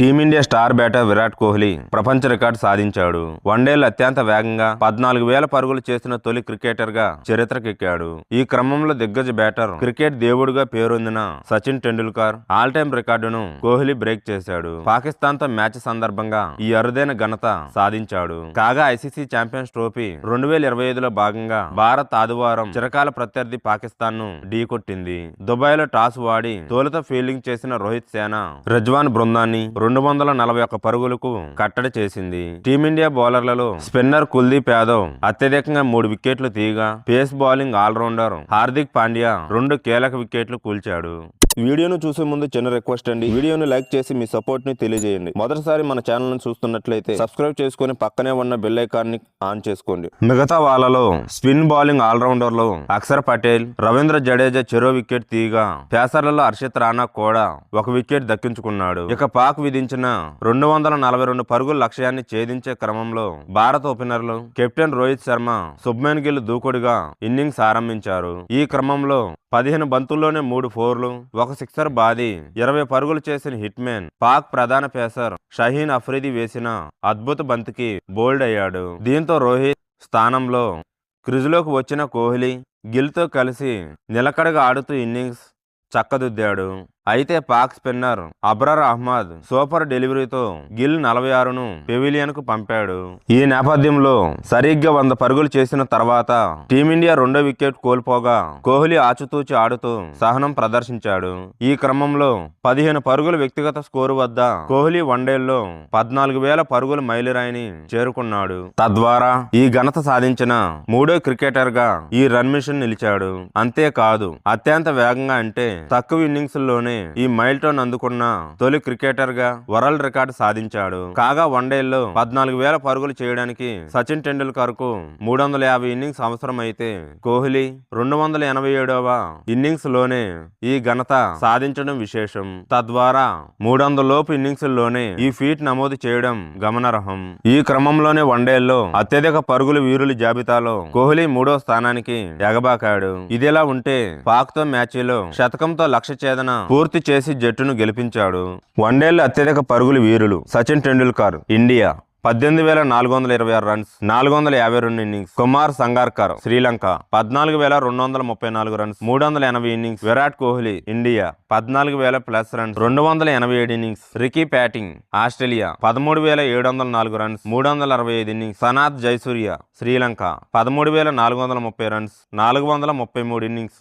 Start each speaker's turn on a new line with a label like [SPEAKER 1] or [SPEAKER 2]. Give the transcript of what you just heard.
[SPEAKER 1] Team India star batter Virat Kohli ప్రపంచ record సాధించాడు. వన్డేలు అత్యంత వేగంగా పద్నాలుగు వేల పరుగులు చేసిన తొలి క్రికెటర్గా చరిత్రకెక్కాడు. ఈ క్రమంలో దిగ్గజ బ్యాటర్ క్రికెట్ దేవుడుగా పేరొందిన సచిన్ టెండూల్కర్ ఆల్ టైమ్ రికార్డును కోహ్లీ బ్రేక్ చేశాడు. పాకిస్తాన్తో మ్యాచ్ సందర్భంగా ఈ అరుదైన ఘనత సాధించాడు. కాగా ఐసీసీ ఛాంపియన్స్ ట్రోఫీ రెండు వేల ఇరవై ఐదులో భాగంగా భారత్ ఆదివారం చిరకాల ప్రత్యర్థి పాకిస్తాన్ను ఢీకొట్టింది. దుబాయ్లో టాస్ వాడి తోలుతో ఫీల్డింగ్ చేసిన రోహిత్ సేన రజ్వాన్ బృందాన్ని రెండు వందల నలభై ఒక్క పరుగులకు కట్టడి చేసింది. టీమిండియా బౌలర్లలో స్పిన్నర్ కుల్దీప్ యాదవ్ అత్యధికంగా మూడు వికెట్లు తీయగా pace bowling allrounder Hardik Pandya రెండు కీలక వికెట్లు కూల్చాడు. వీడియోను చూసే ముందు చిన్న రిక్వెస్ట్ అండి. వీడియోను లైక్ చేసి మీ సపోర్ట్ని తెలియజేయండి. మొదటిసారి మన ఛానల్ను చూస్తున్నట్లయితే సబ్స్క్రైబ్ చేసుకుని పక్కనే ఉన్న బెల్ ఐకాన్ని ఆన్ చేసుకోండి. మిగతా వాళ్ళలో స్పిన్ బౌలింగ్ ఆల్రౌండర్లు అక్షర్ పటేల్ రవీంద్ర జడేజా చెరో వికెట్ తీయగా పేసర్లలో హర్షిత్ రాణా కూడా ఒక వికెట్ దక్కించుకున్నాడు. ఇక పాక్ విధించిన రెండు వందల నలభై రెండు పరుగుల లక్ష్యాన్ని ఛేదించే క్రమంలో భారత ఓపెనర్లు కెప్టెన్ రోహిత్ శర్మ శుభ్మన్ గిల్ దూకుడుగా ఇన్నింగ్స్ ఆరంభించారు. ఈ క్రమంలో పదిహేను బంతుల్లోనే మూడు ఫోర్లు ఒక సిక్సర్ బాది ఇరవై పరుగులు చేసిన హిట్ పాక్ ప్రధాన పేసర్ షహీన్ అఫ్రీది వేసిన అద్భుత బంతికి బోల్డ్ అయ్యాడు. దీంతో రోహిత్ స్థానంలో క్రిజులోకి వచ్చిన కోహ్లీ గిల్తో కలిసి నిలకడగా ఆడుతూ ఇన్నింగ్స్ చక్కదిద్దాడు. అయితే పాక్ స్పిన్నర్ అబ్రర్ అహ్మద్ సూపర్ డెలివరీతో గిల్ నలభై ఆరును పెవిలియన్కు పంపాడు. ఈ నేపథ్యంలో సరిగ్గా వంద పరుగులు చేసిన తర్వాత టీమిండియా రెండో వికెట్ కోల్పోగా కోహ్లీ ఆచుతూచి ఆడుతూ సహనం ప్రదర్శించాడు. ఈ క్రమంలో పదిహేను పరుగుల వ్యక్తిగత స్కోరు వద్ద కోహ్లీ వన్డేల్లో పద్నాలుగు వేల పరుగుల మైలురాయిని చేరుకున్నాడు. తద్వారా ఈ ఘనత సాధించిన మూడో క్రికెటర్గా ఈ రన్ మిషన్ నిలిచాడు. అంతేకాదు అత్యంత వేగంగా అంటే తక్కువ ఇన్నింగ్స్లోనే ఈ మైల్ టోన్ అందుకున్న తొలి క్రికెటర్గా వరల్డ్ రికార్డు సాధించాడు. కాగా వన్డేల్లో పద్నాలుగు వేల పరుగులు చేయడానికి సచిన్ టెండూల్కర్కు మూడు వందల యాభై ఇన్నింగ్స్ అవసరం అయితే కోహ్లీ రెండు వందల ఎనభై ఏడవ ఇన్నింగ్స్లోనే ఈ ఘనత సాధించడం విశేషం. తద్వారా మూడు వందల లోపు ఇన్నింగ్స్లోనే ఈ ఫీట్ నమోదు చేయడం గమనార్హం. ఈ క్రమంలోనే వన్డేల్లో అత్యధిక పరుగుల వీరుల జాబితాలో కోహ్లీ మూడో స్థానానికి ఎగబాకాడు. ఇదిలా ఉంటే పాక్తో మ్యాచ్లో శతకంతో లక్ష్య ఛేదన పూర్తి పూర్తి చేసి జట్టును గెలిపించాడు. వన్డేల్లో అత్యధిక పరుగులు వీరులు సచిన్ టెండూల్కర్ ఇండియా పద్దెనిమిది వేల నాలుగు వందల ఇరవై ఆరు రన్స్ నాలుగు వందల యాభై రెండు ఇన్నింగ్స్ కుమార్ సంగార్కర్ శ్రీలంక పద్నాలుగు వేల రెండు వందల ముప్పై నాలుగు రన్స్ మూడు వందల ఎనభై ఇన్నింగ్స్ విరాట్ కోహ్లీ ఇండియా పద్నాలుగు వేల ప్లస్ రన్స్ రెండు వందల ఎనభై ఏడు ఇన్నింగ్స్ రికీ ప్యాటింగ్ ఆస్ట్రేలియా పదమూడు వేల ఏడు వందల నాలుగు రన్స్ మూడు వందల అరవై ఐదు ఇన్నింగ్స్ సనాత్ జైసూర్య శ్రీలంక పదమూడు వేల నాలుగు వందల ముప్పై రన్స్ నాలుగు వందల ముప్పై మూడు ఇన్నింగ్స్.